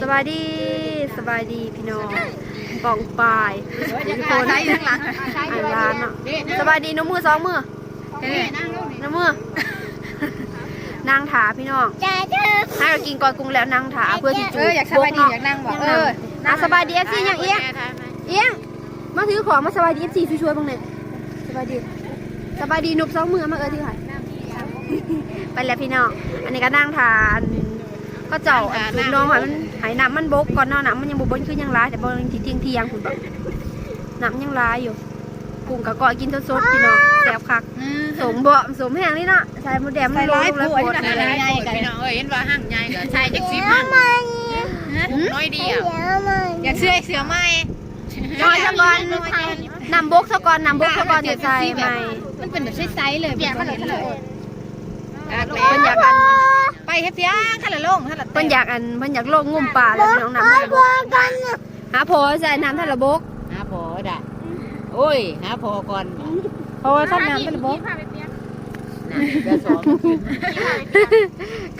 สบายดีสบายดีพี่น้องปองปายทุกคนใช้ทั้งหลังอันร้านเนาะสบายดีน้ำมือสองมือเด้นั่งลงน้ำมือนางถาพี่น้องให้เรากินก่อนกรุงแล้วนางถาเพื่อที่เอจูออยากสบายดีอยากนั่งบ่เอออะสบายดีเอฟซียังเอียงเอียงมาถือของมาสบายดีเอฟซีช่วยๆบ้างเนี่ยสบายดีสบายดีนุบสองมือมาเออที่ไหนไปแล้วพี่น้อง อันนี้ก็นั่งทาน ก็เจ้าอันสูบน้องค่ะมันหายน้ำมันบกก่อนเนาะน้ำมันยังบกบนคือยังร้ายแต่บนที่เที่ยงเที่ยงคุณบอกน้ำยังร้ายอยู่กุ้งกะกอกินสดๆพี่น้องแซ่บคักสมบ่สมแห้งนี่เนาะใส่หมูแดงมันลงลงแล้วโคตรใส่ร้ายกันพี่น้องเอ้ยเห็นว่าห้างใหญ่ก็ใช่จักสิบห้างน้อยเดียวอยากเสื้อเสือไหมจอยซะก่อนนำบกซะก่อนนำบกซะก่อนจะใส่ใหม่มันเป็นแบบไซส์เลยแบบมันเห็นเลย เพิ่นอยากอันไปเฮ็ดเสียงขันละลงขันละเพิ่นอยากอันเพิ่นอยากโลกงุ่มป่าแล้วพี่น้องน้ำทะเลบกหาพอใส่น้ำทะเลบกหาพอได้โอ้ยหาพอก่อนเพราะว่าถ้าน้ำทะเลบกนะเดือนสองขึ้น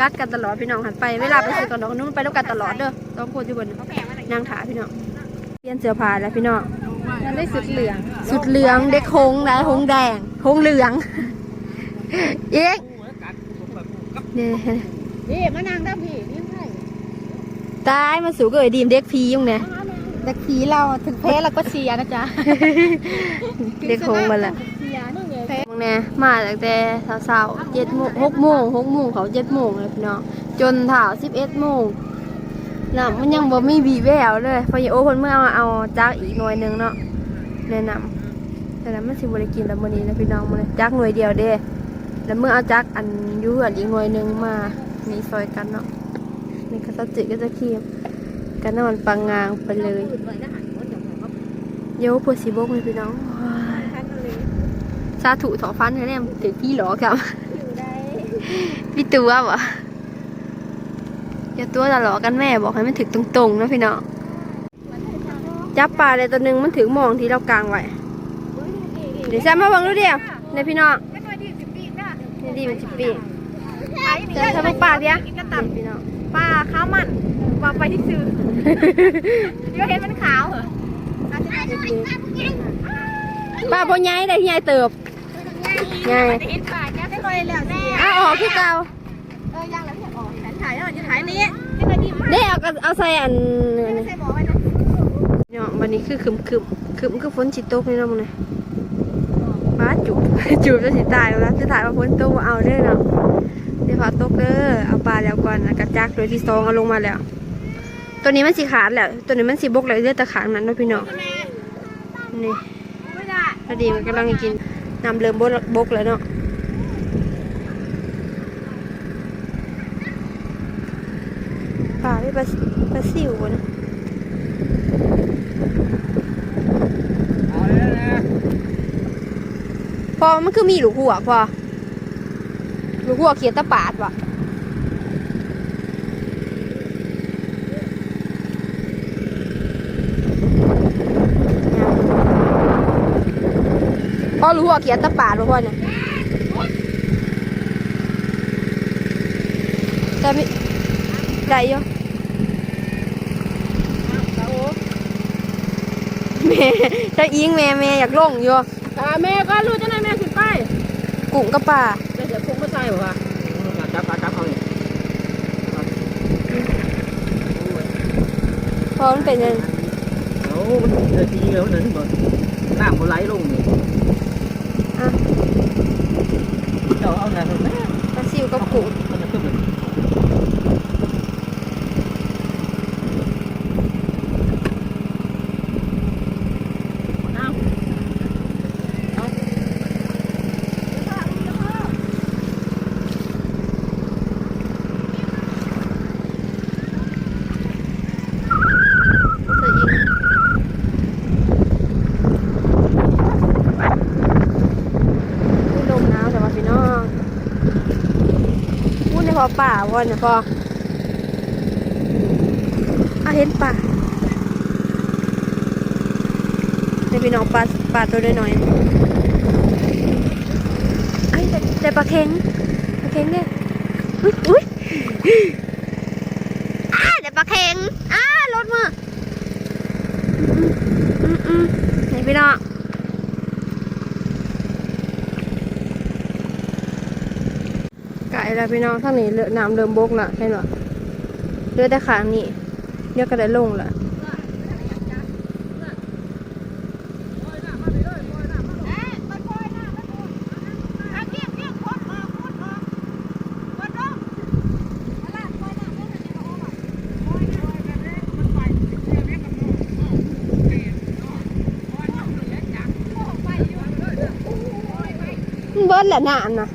กัดกันตลอดพี่น้องหันไปเวลาไปซื้อกับน้องนุ่นไปแล้วกันตลอดเด้อต้องพูดอยู่บนนางถาพี่น้องเปลี่ยนเสื้อผ้าแล้วพี่น้องมันได้สุดเหลือง สุดเหลืองเด็กหงได้หงแดงหงเหลืองเอ๊ะ เนี่ยนี่มานั่งได้พี่นี่ใช่ตายมาสู่ก็เอ้ยดีมเด็กพียุ่งเนี่ยเด็กผีเราถึงแพ้เราก็เชียร์นะจ๊ะเด็กหงมาละเชียร์นี่ไงมึงเนี่ยมาตั้งแต่เช้าๆเจ็ดโมงหกโมงหกโมงเขาเจ็ดโมงเลยพี่น้องจนถ่าวสิบเอ็ดโมงน้ำมันยังบ่มีบีแววเลยพอยาโอเพิ่นเมื่อเอาเอาจักอีกหน่วยหนึงเนาะแนะนำแต่แล้วมันสิบ่ได้กินแล้วมื้อนี้นะพี่น้องมื้อนี้จักหน่วยเดียวเด้ แล้วเมื่อเอาจักอันยูเหือนอีกหน่วยหนึงมามีซอยกันเนาะนี่ก็สจิก็จะคีบกันนอนปังงางไปเลยโยปวดสีบกเลยพี่น้องว้ายสาธุสอฟันเนี่ยถือพี่หลอกับพี่ตัวบ่อย่าตัวตลอกันแม่บอกให้มันถึกตรงๆนะพี่น้องจับปลาเลยตัวหนึ่งมันถึงมองที่เรากลางไว้เดี๋ยวแซมมาบังดูเดียวในพี่น้อง ดีมันจิปีจะทำปลาเดียวนี่พี่น้องปลาข้าวมันปลาไปที่ซื้อเดี๋ยวเห็นมันขาวเหรอปลาพอใหญ่ได้ใหญ่เติบใหญ่เห็นปลาแค่ได้เลยแล้วแม่อ้าออกคือเก่าเออยังแล้วพี่ออกแต่ถ่ายแล้วจะถ่ายนี้ที่ไหนดีเด้เอาก็เอาใส่อันไม่ใช่บอกไว้นะเนาะวันนี้คือคึมคึมคึมคือฝนสิตกนี่เนาะมึงเนี่ยฟ้า จุบจุบจะสิตายแล้วจะถ่ายว่าฝนตกบ่เอาเด้อเนาะเดี๋ยวฟ้าตกเด้อเอาปลาแล้วก่อนกระจักโดยที่ซองเอาลงมาแล้ว ตัวนี้มันสิขาดแล้วตัวนี้มันสิบกแล้วเลือดตะขาดมันเนาะพี่น้องนี่พอดีมันกำลังกินน้ำเริ่มบกบกแล้วเนาะปลาไม่ปลาปลาซิวนะ เอาแล้วนะ พ อมันคือมีหลูกหัวพอลูกหัวเขียนตะปาดวะพอลูกหัวเขียนตะปาดวะพ่อเนี่ยแต่ไม่ได้ยู่แม่ถ้าอิงแม่แม่อยากลงอยู่อ่าแม่ก็รู้จะไหน กุ้งกับปลาเดี๋ยวคงไม่ใช่หรอวะจับปลาจับเขาเนี่ยเพราะมันเป็นยังโอ้มันเดือดจริงแล้วเนี่ยบ่น้ำมันไหลลงนี่อะเจ้าเอาไงมันแม่ปลาซิวกับกุ้ง มันจะขึ้นเลย เธออิงพูดลมหนาวแต่ว่าพี่น้องพูด ในพอป่าวันเนี่ยพออาเห็นป่าในพี่น้องปลาปลาตัวน้อยๆไอ้ยแต่แต่ปลาเค็งปลาเค็งเนี่ยอุ้ยอุ้ยอ้าแต่ปลาเค็งอ้ารถมืออืมอืมนี่พี่น้องไก่ แล้วพี่น้องทั้งนี้เลือน้ำเริ่มบกละเห็นหรอเลือดแต่ขางนี่เดี๋ยวก็ได้ลงละเบิ้ลแหละนานนะ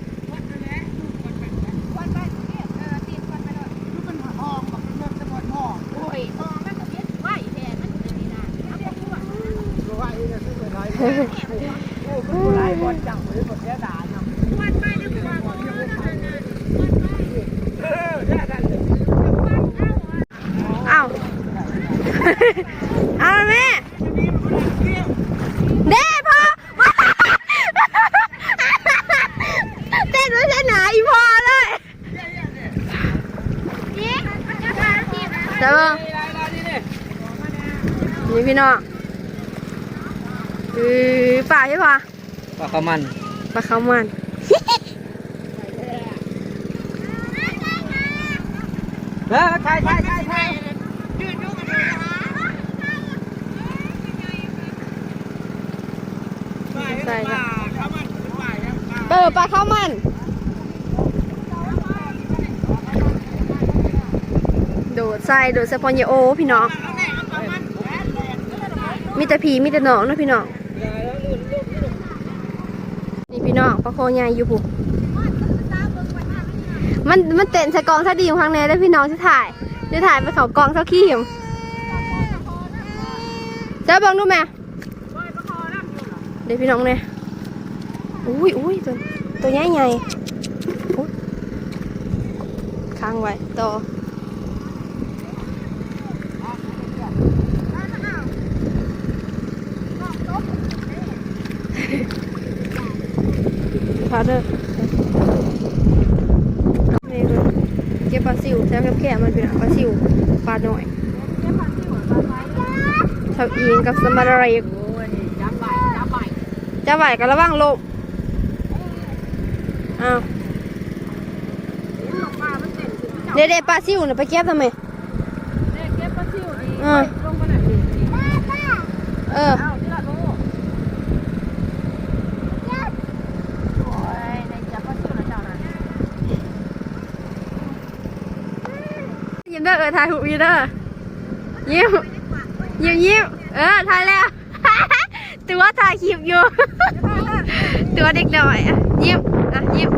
อ้าว เอาละแม่เด้พ่อ เต้นไม่ใช่หนาอีพอเลย เดี๋ยวนี่พี่น้องอือป่าใช่ปะปลาข้าวมันปลาข้าวมันเออใช่ใช่ใช่ใช่ใส่ละเออปลาข้าวมัน โดใส่โดดใส่พอนยโอพี่น้องมีแต่ผีมีแต่หนองนะพี่น้องนี่พี่น้องปลาโคใหญ่อยู่ผูกมันมันเต้นใส่กองซะดีอยู่ข้างในแล้วพี่น้องจะถ่ายจะถ่ายไปเขากองเท่าขี้มเจ้าเบังดูแม่เดี๋ยวพี่น้องเนี่ยอุ้ยอุ้ยตัวตัวใหญ่ใหญ่ค้างไว้ต่อ เด้อนี่เลยเก็บปลาซิวแซมกับแค่มันเป็นปลาซิวปลาหน่อยชาวอิงกับสมาร์เรกจับใบจับใบจะไหวก็ระวังลมอ้าวเด็ดๆปลาซิวน่ะไปเก็บทำไมเด็ก็บปลาซิวดีเออลงมาหน่อยดิเออ เอาที่ละโลโอ้ยในจับปลาซิวนะเจ้าน่ะ ยิ้มเด้อเออถ่ายหูยิ้มเด้อยิ้มยิ้มยิ้มเออถ่ายแล้วตัวถ่ายคลิปอยู่ ตัวเด็กหน่อยอะยิ้มอะยิ้ม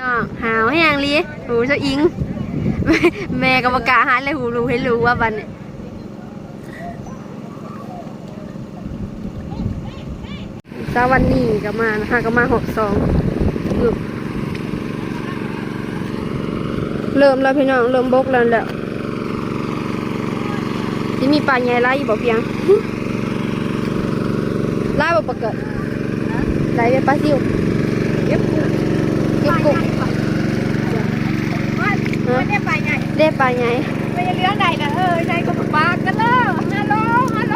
น้องหาวแห้งลีหูเจ้าอิง แม่ก็ประกาศหาเลยหูรู้ให้รู้ว่าบันเนี่ยสาวันนี้ก็มานะคะก็มาหกสองอึบ เริ่มแล้วพี่น้องเริ่มบกแล้วแหละที่มีปลาใหญ่ไล่อยู่บ่เพียงไล่บ่ปะเกิดไล่เป็นปลาซิวเก็บกุ้งเก็บกุ้งไม่ได้ไปไงได้ปลาใหญ่ไม่ได้เลี้ยงใดนะเออใจก็ปากกันเลยฮัลโหลฮัลโหล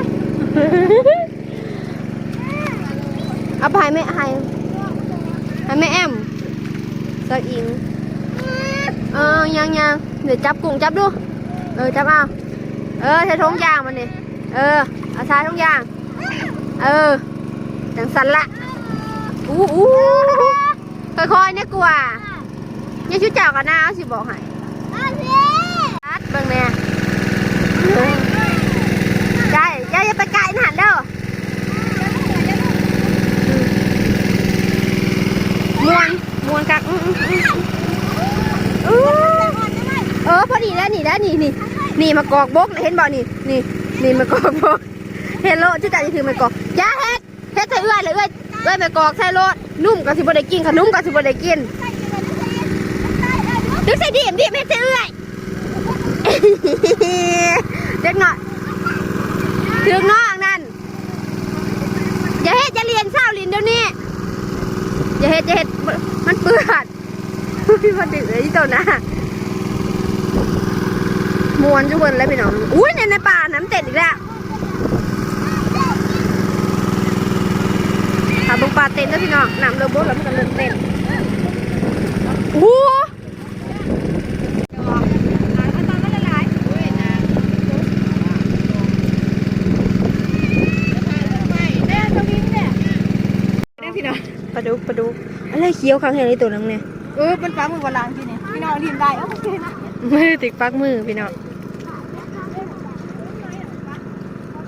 เอาไปให้แม่ให้ให้แม่แอมสักอิง เออยังยังเดี๋ยวจับกุ้งจับดู เออจับเอาเออใช้ทงยางมันนี่เออเอาใช้ทงยาง เออจังสันละอู้อู้ค่อยๆเนี่ยกว่าอย่าชุดจับกันนะเอาสิบอกให้ตัดเบิ่งแน่ใช่อย่าอย่าไปไกลนะหันเด้อมวนมวนกักอื้อ อพอดีแล้วนี่แล้วนี่นี่นี่มากอกบกเห็นบ่นี่นี่นี่มากอกบกเห็นโลที่จ่าจะถือมากอกยาเฮ็ดเฮ็ดใส่เอื้อยเลยเอื้อยเอื้อยมากอกใส่โลดนุ่มก็สิบได้กินขนุ่มก็สิบได้กินดึกใส่ดิมดิมเฮ็ดใส่เอื้อยเด็กหน่อยถึงน้องนั่นอย่าเฮ็ดอย่าเรียนเศร้าลินเดี๋ยวนี้อย่าเฮ็ดอย่าเฮ็ดมันเปื้อนพี่พอดึกเลยที่ตัวหน้า มวนจุกคนแล้วพี่น้อง อุ้ยในในป่าน้ำเต็ดอีกแล้วถ้าบุกป่าเต็นแล้วพี่น้องน้ำเริ่มบดแล้วมันก็เริ่มเต็นโอ้โหพี่น้องปลาดุกปลาดุกอะไรเคี้ยวครั้งเห็นไอ้ตัวนึงเนี่ยเออเป็นฟ้ามือโบราณที่นี่พี่น้องทีมได้โอเคนะมือติดปักมือพี่น้อง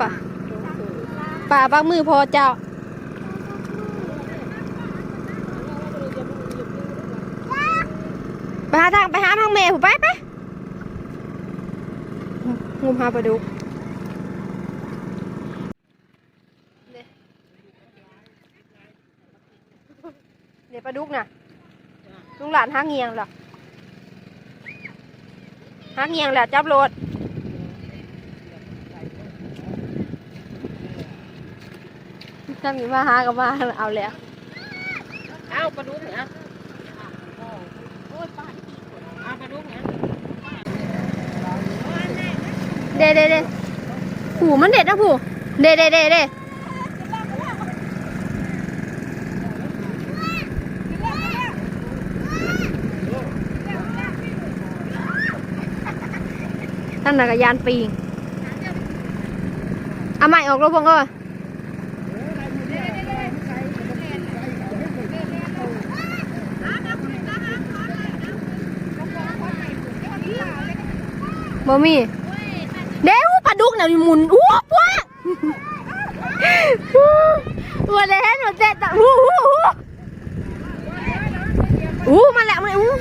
ป่า ป่าปักมือพอเจ้าไปหาทางไปหาทางแม่ผมไปไปงมหาปลาดุกเดี๋ยวปลาดุกนะลุงหลานหางเงียงหรอหางเงียงแหละจับรถ ถ้ามีมาหาก็มาเอาแล้ว เอาปลาดุกเนี่ยเอาปลาดุกเนี่ยเด้เด้เด้ผูมันเด็ดนะผูเด้เด้เด้เด้ตั้งนักยานปีงเอาใหม่ออกรถพงก็ บ่มีเด้วปลาดุกน่ะหมุนอ้วกว้าตัวเล่นมันเจ็ดอะอู้หูหูอู้มาแล้วมาแล้วอู้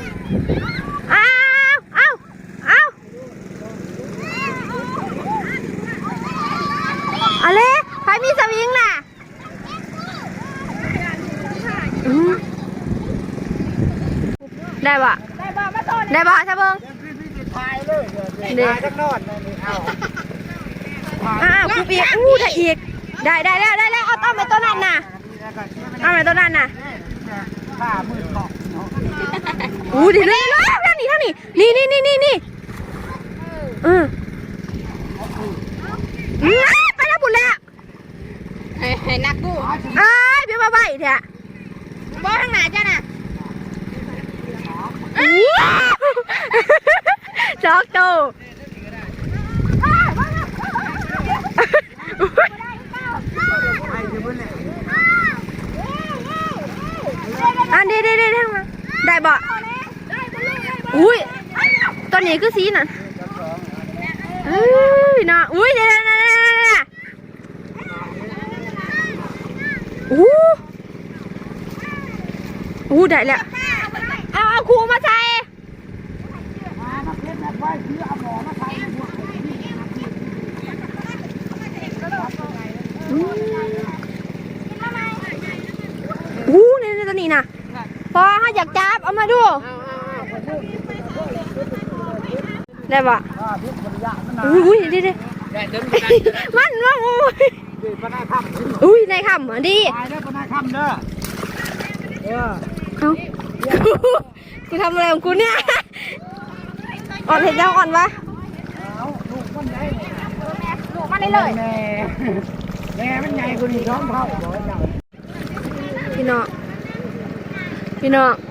อ้าวอ้าวอ้าวอะไรใครมีสวิงล่ะได้ปะได้บ่มาโตได้ปะใช่เบิ้ง เลยเดี๋ยวถ่ายจักนอนนี่เอาอ้าวกูเปียกอู้ได้อีก ได้ได้แล้วได้แล้วเอาต้อมไปตัวนั้นน่ะเอาไปตัวนั้นน่ะผ้ามือเกาะเนาะอู้เดี๋ยวเลยแล้วท่างนี้ท่างนี้นี่นี่นี่นี่นี่เอออื้อไปแล้วบุญแล้วให้ให้นักกู้อ้ายเดี๋ยวมาใบเถอะบ่ทางไหนจ้ะน่ะ จอกโตอันเดี๋ยวเดี๋ยวเดี๋ยวทางมาได้บ่อุ้ยตอนนี้คือสีน่ะอุ้ยน่ะอุ้ยเดี๋ยเดี๋ยเดี๋ยวเดี๋ยวเดี๋ยวอู้อู้ได้แล้วเอาเอาครูมาใส่อู้ในในตัวนี้นะพอให้อยากจับเอามา ดู ได้ปะอ่าพิษบริยะมันนะอุ้ยเดี๋ยวเดี๋ยวได้เดินมันมันโอ้ยดีปนายคำขึ้นอุ้ยในคำอะดีตายแล้วปนายคำเด้อเออเอากูทำอะไรของกูเนี่ย อ่อนเห็นยังอ่อนปะเอาลูกมันใหญ่เนี่ยลูกมาได้เลยแม่แม่มันใหญ่กว่านี้ท้องเท่าบอกว่าเจ้าพี่น้องพี่น้องเอ๊ะ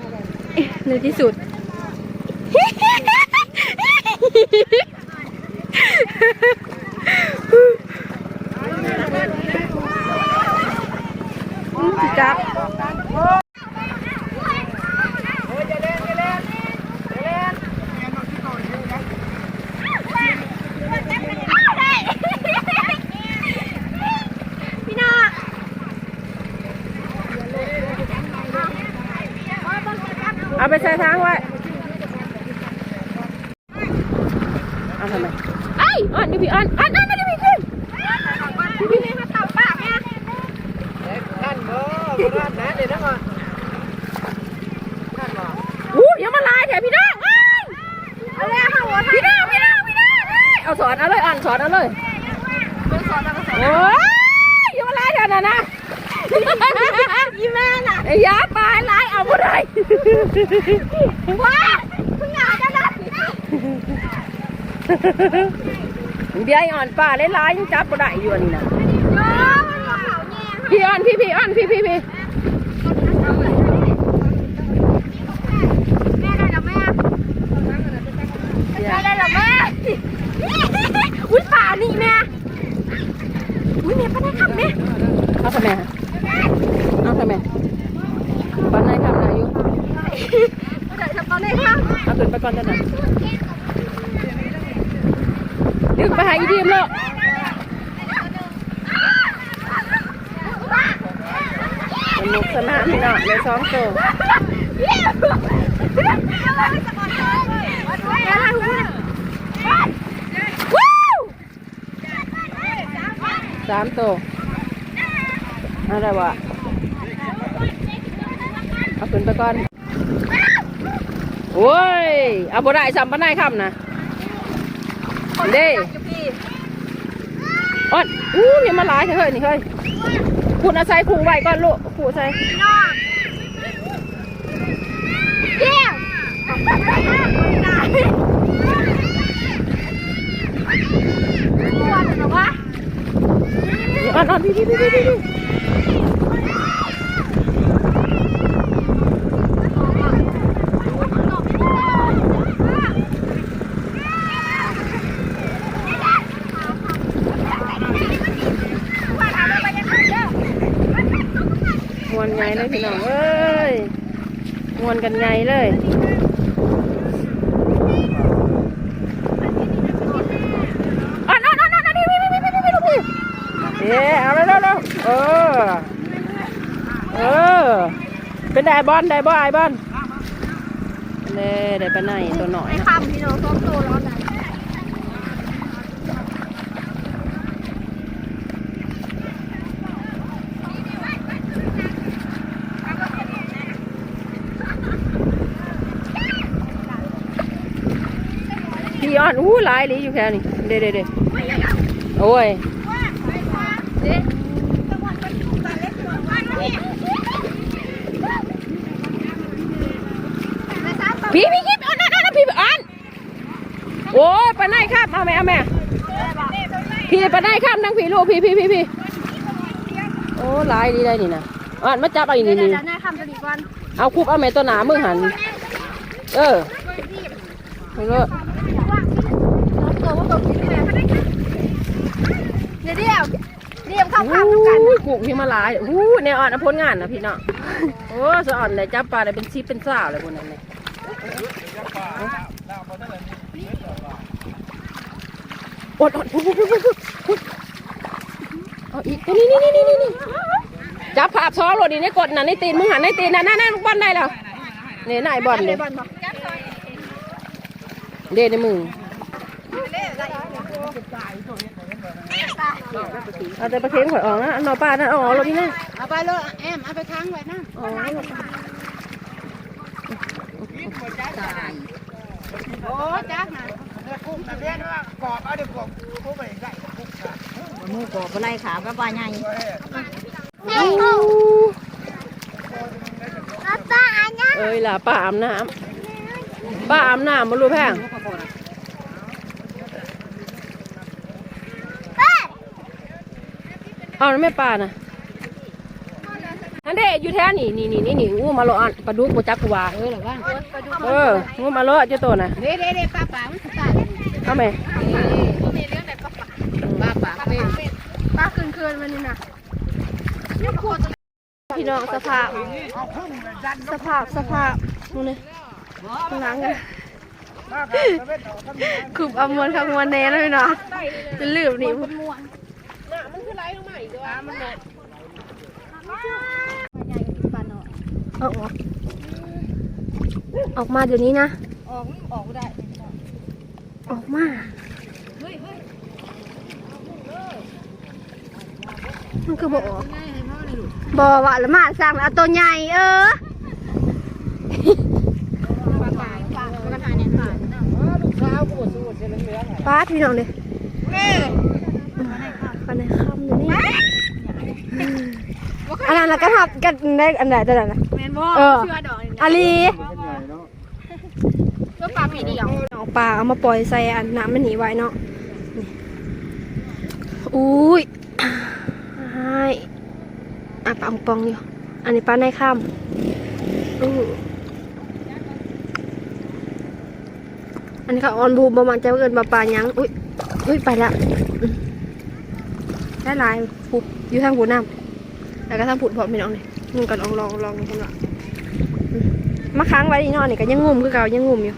ในที่สุดสิจับ พี่น้อง เอาไปใส่ทางไว้ เอาทำไมไอ้อ่อนดิพี่อ่อนอ่อนอ่อนมาดิพี่ขึ้นพี่พี่ให้มาต่าปากเนี่ยท่านบ่บ่ท่านนะเดี๋ยวนะก่อนท่านบ่อู้ย่ามาลายแถพี่น้องเอ้ยเอาเลยค่ะหัวพี่น้องพี่น้องพี่น้องเอาสอนเอาเลยอ่อนสอนเอาเลยโอ้ยอย่ามาลายแถวนั้นะยี่แม่น่ะไอ้ยาปลายลายเอาบ่ได้ว้าจะนัด เดี๋ยวไอ้อ่อนป่าหลายๆยังจับบ่ได้อยู่อันนี้นะพี่อ่อนพี่พี่อ่อนพี่พี่พี่ แม่ได้แล้วแม่ได้แล้วแม่อุ้ยป่านี่แม่อุ้ยแม่ปะได้ครับแม่ เอาทำไมฮะเอาทำไมปานไหนทำไหนอยู่ เดี๋ยวทำตอนนี้ครับ เอาขึ้นไปก่อนเถอะนะ ดึงไปหาอีดีมแล้วสนุกสนานพี่น้องเลยสองตัวสามโตอะไรวะเอาขึ้นไปก่อนโอ้ย เอาบ่ได้ซ้ำบ่ได้คำนะเด้ อ้อนอู้นี่มาหลายเถอะเฮ้ยนี่เฮ้ยขูดอาศัยผูไว้ก่อนลูกขูใส่เยี่ยมปวเหรอวะอ่อนอ่อนพี่พี่พี่พี่ พี่มวนไงเลยพี่น้องเอ้ยมวนกันไงเลยอ่อนอ่อนอ่อนอ่อนนี่พี่พี่พี่พี่พี่ลูกพี่เอ๊ะเอาเลยเร็วเออ เออ เป็นไดบอลไดบอลไอบอลเด้ได้ไปไหนตัวหน่อยไอ้คำที่เราซ้อมโตร้อน ขี่อ่อนอู้หลายหลีอยู่แค่นี้เด้เด้เด้โอ้ยพี่พี่คิดอ่อนอ่อนอ่นพี่อ่อนโอ้ยปไหนครับเอาแม่เอาแม่พี่ไปไหนครับนั่งพี่ลูกพี่พี่พี่พี่โอ้หลายดีได้นี่นะอ่อนมาจับเอาอีนี่นี่เดี๋ยวหน้าคำตัวนี้ก่อนเอาคุบเอาแม่ตัวหนามือหัน เออแล้วก็ ซ้อมโตว่าตัวคิดแม่เดี๋ยวเดี๋ยวเดี๋ยวเข้าข้างกัน อุ้ยกุ้งที่ มาหลายอู้เนี่ยอ่อนอาผลงานนะพี่เนาะโอ้สะอ่อนเลยจับปลาได้เป็นชิปเป็นซ่าเลยพวกนั้นเลยอดอดพุดพุดพุดพุดพุดเอาอีกตัวนี้นี่นี่นี่นี่จับภาพซ้อมรถดีในกดน่ะในตีนมึงหันในตีนน่ะนั่นนั่นบอลได้แล้วเนี่ยนายบอลเลยเด้ในมือ เอาแต่ปลาเค็งข่อยออกนะเอาหน่อปลานั่นเอาออกรถนี่นะเอาไปเลยแอมเอาไปค้างไว้นะอ๋อโอ้จ้าน่ะกุ้งตะเพียนว่ากรอบเอาเดี๋ยวกรอบกุ้งไปได้กุ้งขาหมูกรอบอะไรขาก็ปลาใหญ่ป้าอันนี้เอ้ยล่ะป้าอาบน้ำป้าอาบน้ำมารู้แพง เอาแล้วแม่ป้าน่ะนั่นเด้อยู่แท้นี่นี่นี่นี่นี่งูมาโลอันปลาดุกบ่จักกูว่าเออหรอวะเอองูมาโลเจ้าตัวน่ะเด้เด้เด้ป้าป่ามันตายเอาไหมป้าป่าเป็นป้าคืนคืนวันนี้นะพี่น้องสภาพสภาพสภาพดูนี่ข้างหลังกันคือเอามวนข้างมวนแน่เลยพี่น้องจะลืมนี่ เอาออกออกมาเดี๋ยวนี้นะ ออกออกได้ ออกมามันคือบอกง่ายให้พ่อเลยลูกบอว่าละมาสั่งเอาตัวใหญ่เออป้าป่าป้าก็ทานเนี่ยป่าลูกสาวกูสู้เส้นเหลืองป้าดพี่น้องเลย กันในคำเดี๋ยวนี้อันนั้นแล้วก็ทับกันได้อันไหนตัวนั้นนะแมนบ่เออเชื่อดอกอาลีเป็นไงเนาะก็ป่ามีเดียวเอาปลาเอามาปล่อยใส่อันน้ำมันหนีไว้เนาะนี่อุ้ยไอ้อะปลาอังปองอยู่ อันนี้ปลาในข้ามอู้อันนี้ค่ะออนบูมประมาณจะเกินปลาปลายังอุ้ยอุ้ยไปละอืม ได้ลายผูอยู่ทางผูน้ำแล้วก็ทางผูพร้อมพี่น้องเลยมึงก็ลองลองลองคนละมาค้างไว้ที่นอนนี่ก็ยังงุ่มคือเก่ายังงุ่มอยู่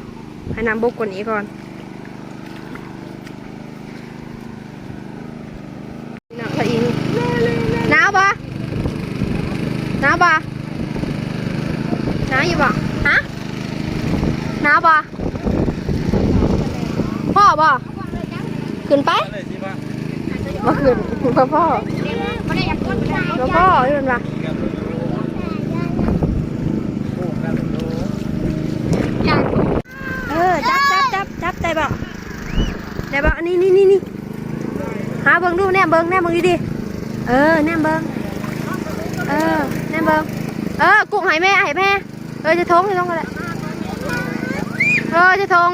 ให้น้ำบกกว่านี้ก่อนน้ำพะอินหนาวปะหนาวปะหนาวอยู่ปะฮะหนาวปะพ่อปะขึ้นไป มาขึ้นพ่อพ่อไม่ได้อยากพูดไม่ได้พ่อพ่ออยู่เป็นปะเออจับจับจับจับใจปะใจปะนี่นี่นี่นี่หาเบิ้งดูแนมเบิ้งแนมเบิ้งดีๆเออแนมเบิ้งเออแนมเบิ้งเออกุ้งให้แม่ให้แม่เออจะทงจะทงกันแหละเออจะทง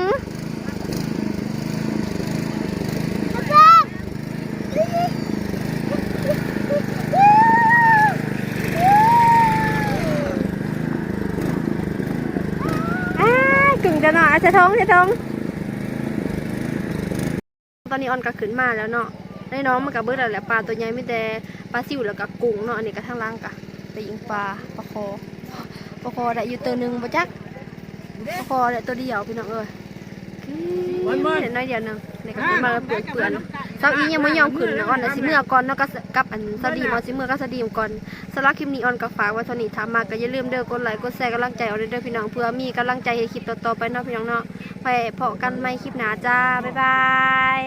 อ้ากึ่ งจะหน่อยจะทงจะทงตอนนี้ออนก็ขึ้นมาแล้วเนาะได้น้องมันกับเบิดแล้วแหละปลาตัวใหญ่ไม่แต่ปลาซิวแล้วก็กุ้งเนาะอันนี้ก็ทางล่างกะไปยิงปลาปลาคอปลาคอได้อยู่ตัวหนึ่งปะจักปลาคอได้ตัวเดียวพี่น้องเอ้ยเดี๋ยวน้อยเดียวหนึงนี่ก็ขึ้นมาแล้วเปลือกเปลือน เสาอียังไม่ยอมขึ้นนะออนนะสิเมื่อก่อนเนาะก็กับอันสดีมอสิเมื่อก็สดีมก่อนสำหรับคลิปนี้ออนก็ฝากไว้เท่านี้ถามมาก็อย่าลืมเด้อกดไลค์กดแชร์กำลังใจเอาเด้อพี่น้องเพื่อมีกำลังใจให้คลิปต่อๆไปเนาะพี่น้องเนาะไปเพาะกันใหม่คลิปหน้าจ้าบ๊ายบาย